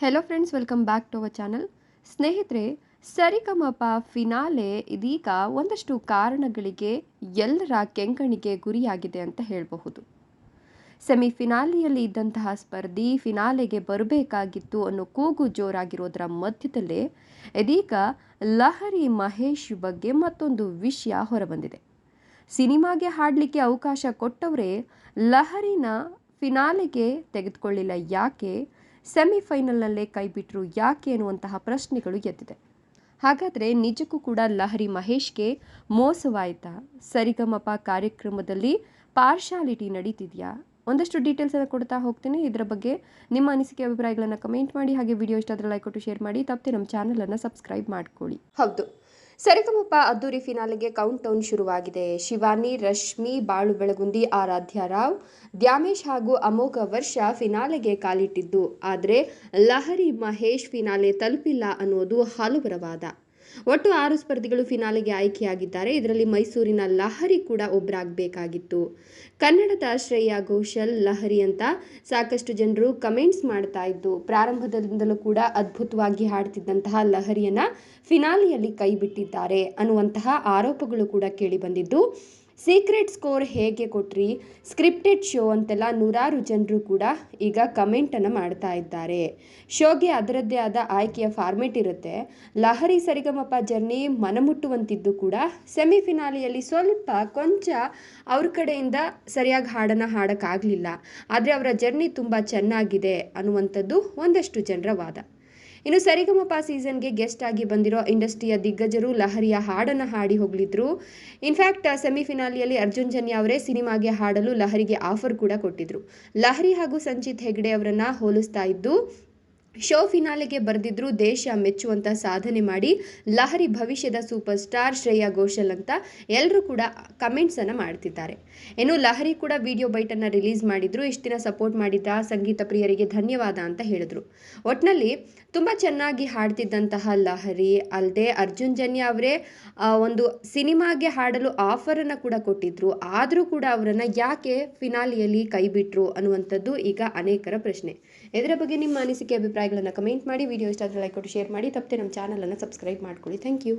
Hello friends welcome back to our channel ಸ್ನೇಹಿತರೆ, Saregamapa finale ಇದೀಗ ಒಂದಷ್ಟು ಕಾರಣಗಳಿಗೆ ಎಲ್ಲರ ಕೆಂಗಣಿಗೆ ಗುರಿಯಾಗಿದೆ ಅಂತ ಹೇಳಬಹುದು. ಸೆಮಿಫಿನಾಲೆಯಲ್ಲಿ ಇದ್ದಂತಹ ಸ್ಪರ್ಧಿ ಫಿನಾಲೆಗೆ ಬರಬೇಕಾಗಿತ್ತು ಅನ್ನೋ ಕೂಗು ಜೋರಾಗಿರೋದರ ಮಧ್ಯದಲ್ಲೇ ಇದೀಗ ಲಹರಿ ಮಹೇಶ್ ಬಗ್ಗೆ ಮತ್ತೊಂದು ವಿಷಯ ಹೊರಬಂದಿದೆ. ಸಿನಿಮಾಗೆ ಹಾಡಲಿಕ್ಕೆ ಅವಕಾಶ ಕೊಟ್ಟವರೇ ಲಹರಿನ ಫಿನಾಲೆಗೆ ತೆಗೆದುಕೊಳ್ಳಿಲ್ಲ ಯಾಕೆ? ಸೆಮಿಫೈನಲ್ನಲ್ಲೇ ಕೈಬಿಟ್ರು ಯಾಕೆ ಅನ್ನುವಂತಹ ಪ್ರಶ್ನೆಗಳು ಎದ್ದಿದೆ. ಹಾಗಾದರೆ ನಿಜಕ್ಕೂ ಕೂಡ ಲಹರಿ ಮಹೇಶ್ಗೆ ಮೋಸವಾಯಿತಾ? ಸರಿಗಮಪ ಕಾರ್ಯಕ್ರಮದಲ್ಲಿ ಪಾರ್ಶಾಲಿಟಿ ನಡೀತಿದೆಯಾ? ಒಂದಷ್ಟು ಡೀಟೇಲ್ಸನ್ನು ಕೊಡ್ತಾ ಹೋಗ್ತೀನಿ. ಇದರ ಬಗ್ಗೆ ನಿಮ್ಮ ಅನಿಸಿಕೆ ಅಭಿಪ್ರಾಯಗಳನ್ನು ಕಮೆಂಟ್ ಮಾಡಿ, ಹಾಗೆ ವಿಡಿಯೋ ಇಷ್ಟ ಆದರೆ ಲೈಕ್ ಕೊಟ್ಟು ಶೇರ್ ಮಾಡಿ. ತಪ್ಪದೆ ನಮ್ಮ ಚಾನಲನ್ನು ಸಬ್ಸ್ಕ್ರೈಬ್ ಮಾಡ್ಕೊಳ್ಳಿ. ಹೌದು. ಸರಿಗಮಪ ಅದ್ದೂರಿ ಫಿನಾಲೆಗೆ ಕೌಂಟ್ ಡೌನ್ ಶುರುವಾಗಿದೆ. ಶಿವಾನಿ, ರಶ್ಮಿ ಬಾಳು ಬೆಳಗುಂದಿ ಆರಾಧ್ಯ ರಾವ್, ದ್ಯಾಮೇಶ್ ಹಾಗೂ ಅಮೋಘ ವರ್ಷ ಫಿನಾಲೆಗೆ ಕಾಲಿಟ್ಟಿದ್ದು. ಆದರೆ ಲಹರಿ ಮಹೇಶ್ ಫಿನಾಲೆ ತಲುಪಿಲ್ಲ ಅನ್ನೋದು ಹಲವರ ವಾದ ಒಟ್ಟು ಆರು ಸ್ಪರ್ಧಿಗಳು ಫಿನಾಲೆಗೆ ಆಯ್ಕೆಯಾಗಿದ್ದಾರೆ. ಇದರಲ್ಲಿ ಮೈಸೂರಿನ ಲಹರಿ ಕೂಡ ಒಬ್ಬರಾಗಬೇಕಾಗಿತ್ತು ಕನ್ನಡದ ಶ್ರೇಯಾ ಘೋಷಲ್ ಲಹರಿ ಅಂತ ಸಾಕಷ್ಟು ಜನರು ಕಮೆಂಟ್ಸ್ ಮಾಡ್ತಾ ಇದ್ದು, ಪ್ರಾರಂಭದಿಂದಲೂ ಕೂಡ ಅದ್ಭುತವಾಗಿ ಹಾಡ್ತಿದ್ದಂತಹ ಲಹರಿಯನ್ನ ಫಿನಾಲೆಯಲ್ಲಿ ಕೈಬಿಟ್ಟಿದ್ದಾರೆ ಅನ್ನುವಂತಹ ಆರೋಪಗಳು ಕೂಡ ಕೇಳಿ ಬಂದಿದ್ದು ಸೀಕ್ರೆಟ್ ಸ್ಕೋರ್ ಹೇಗೆ ಕೊಟ್ರಿ? ಸ್ಕ್ರಿಪ್ಟೆಡ್ ಶೋ ಅಂತೆಲ್ಲ ನೂರಾರು ಜನರು ಕೂಡ ಈಗ ಕಮೆಂಟನ್ನು ಮಾಡ್ತಾ ಇದ್ದಾರೆ. ಶೋಗೆ ಅದರದ್ದೇ ಆದ ಆಯ್ಕೆಯ ಫಾರ್ಮೆಟ್ ಇರುತ್ತೆ. ಲಹರಿ ಸರಿಗಮಪ ಜರ್ನಿ ಮನಮುಟ್ಟುವಂತಿದ್ದು ಕೂಡ ಸೆಮಿಫಿನಾಲಿಯಲ್ಲಿ ಸ್ವಲ್ಪ ಕೊಂಚ ಅವ್ರ ಕಡೆಯಿಂದ ಸರಿಯಾಗಿ ಹಾಡನ್ನು ಹಾಡೋಕ್ಕಾಗಲಿಲ್ಲ. ಆದರೆ ಅವರ ಜರ್ನಿ ತುಂಬ ಚೆನ್ನಾಗಿದೆ ಅನ್ನುವಂಥದ್ದು ಒಂದಷ್ಟು ಜನರ ವಾದ. ಇನ್ನು ಸರಿಗಮಪ ಸೀಸನ್ಗೆ ಗೆಸ್ಟ್ ಆಗಿ ಬಂದಿರೋ ಇಂಡಸ್ಟ್ರಿಯ ದಿಗ್ಗಜರು ಲಹರಿಯ ಹಾಡನ್ನು ಹಾಡಿ ಹೋಗಲಿದ್ರು. ಇನ್ಫ್ಯಾಕ್ಟ್ ಸೆಮಿಫಿನಾಲಿಯಲ್ಲಿ ಅರ್ಜುನ್ ಜನ್ಯ ಅವರೇ ಸಿನಿಮಾಗೆ ಹಾಡಲು ಲಹರಿಗೆ ಆಫರ್ ಕೂಡ ಕೊಟ್ಟಿದ್ರು. ಲಹರಿ ಹಾಗೂ ಸಂಚಿತ್ ಹೆಗ್ಡೆ ಅವರನ್ನ ಹೋಲಿಸ್ತಾ ಇದ್ದು ಶೋ ಫಿನಾಲೆಗೆ ಬರೆದಿದ್ರು ದೇಶ ಮೆಚ್ಚುವಂಥ ಸಾಧನೆ ಮಾಡಿ ಲಹರಿ ಭವಿಷ್ಯದ ಸೂಪರ್ ಸ್ಟಾರ್ ಶ್ರೇಯಾ ಘೋಷಲ್ ಅಂತ ಎಲ್ಲರೂ ಕೂಡ ಕಮೆಂಟ್ಸನ್ನು ಮಾಡ್ತಿದ್ದಾರೆ. ಇನ್ನು ಲಹರಿ ಕೂಡ ವಿಡಿಯೋ ಬೈಟನ್ನು ರಿಲೀಸ್ ಮಾಡಿದ್ರು. ಇಷ್ಟು ದಿನ ಸಪೋರ್ಟ್ ಮಾಡಿದ್ದ ಸಂಗೀತ ಪ್ರಿಯರಿಗೆ ಧನ್ಯವಾದ ಅಂತ ಹೇಳಿದ್ರು. ಒಟ್ಟಿನಲ್ಲಿ ತುಂಬ ಚೆನ್ನಾಗಿ ಹಾಡ್ತಿದ್ದಂತಹ ಲಹರಿ ಅಲ್ಲದೆ ಅರ್ಜುನ್ ಜನ್ಯ ಅವರೇ ಒಂದು ಸಿನಿಮಾಗೆ ಹಾಡಲು ಆಫರನ್ನು ಕೂಡ ಕೊಟ್ಟಿದ್ರು. ಆದರೂ ಕೂಡ ಅವರನ್ನು ಯಾಕೆ ಫಿನಾಲಿಯಲ್ಲಿ ಕೈಬಿಟ್ರು ಅನ್ನುವಂಥದ್ದು ಈಗ ಅನೇಕರ ಪ್ರಶ್ನೆ. ಇದರ ಬಗ್ಗೆ ನಿಮ್ಮ ಅನಿಸಿಕೆ ಅಭಿಪ್ರಾಯಗಳನ್ನು ಕಮೆಂಟ್ ಮಾಡಿ ವಿಡಿಯೋ ಇಷ್ಟ ಆದರೆ ಲೈಕ್ ಕೊಟ್ಟು ಶೇರ್ ಮಾಡಿ, ತಪ್ಪದೆ ನಮ್ಮ ಚಾನಲನ್ನು ಸಬ್ಸ್ಕ್ರೈಬ್ ಮಾಡ್ಕೊಳ್ಳಿ. Thank you